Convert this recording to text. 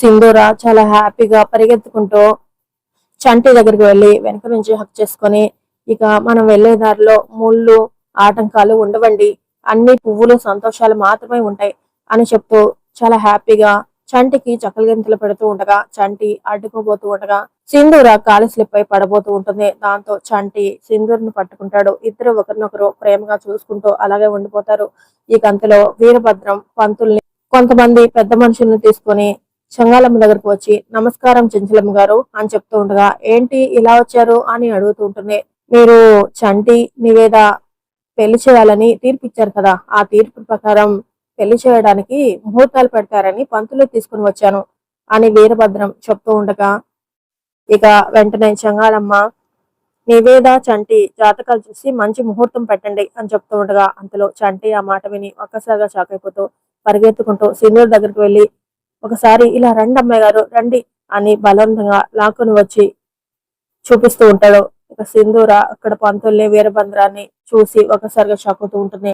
సింధూర చాలా హ్యాపీగా పరిగెత్తుకుంటూ చంటి దగ్గరికి వెళ్ళి వెనక నుంచి హక్ చేసుకొని ఇక మనం వెళ్ళే దారిలో ముళ్ళు ఆటంకాలు ఉండవండి. అన్ని పువ్వులు సంతోషాలు మాత్రమే ఉంటాయి అని చెప్తూ చాలా హ్యాపీగా చంటికి చక్కలు పెడుతూ ఉండగా చంటి అడ్డుకోబోతూ ఉండగా సింధూర కాలు స్లిప్ అయి పడబోతూ ఉంటుంది. దాంతో చంటి సింధూర్ని పట్టుకుంటాడు. ఇద్దరు ఒకరినొకరు ప్రేమగా చూసుకుంటూ అలాగే ఉండిపోతారు. ఈ గంతలో వీరభద్రం పంతుల్ని కొంతమంది పెద్ద మనుషుల్ని తీసుకొని చంగాలమ్మ దగ్గరకు వచ్చి నమస్కారం చెంచలమ్మ గారు అని చెప్తూ ఉండగా ఏంటి ఇలా వచ్చారు? అని అడుగుతూ ఉంటుంది మీరు చంటి నివేద పెళ్ళి చేయాలని తీర్పు ఇచ్చారు కదా ఆ తీర్పు ప్రకారం పెళ్ళి చేయడానికి ముహూర్తాలు పెడతారని పంతులు తీసుకుని వచ్చాను అని వీరభద్రం చెప్తూ ఉండగా ఇక వెంటనే చంగాలమ్మ నివేద చంటి జాతకాలు చూసి మంచి ముహూర్తం పెట్టండి అని చెప్తూ ఉండగా అంతలో చంటి ఆ మాట విని ఒక్కసారిగా షాక్ అయిపోతూ పరిగెత్తుకుంటూ సీనియర్ దగ్గరికి వెళ్ళి ఒకసారి ఇలా రండి అమ్మాయి గారు రండి అని బలవంతంగా లాక్కుని వచ్చి చూపిస్తూ ఉంటాడు. ఇక సింధూర అక్కడ పంతుల్ని వీరభద్రాన్ని చూసి ఒకసారిగా షాక్ అవుతూ ఉంటుంది.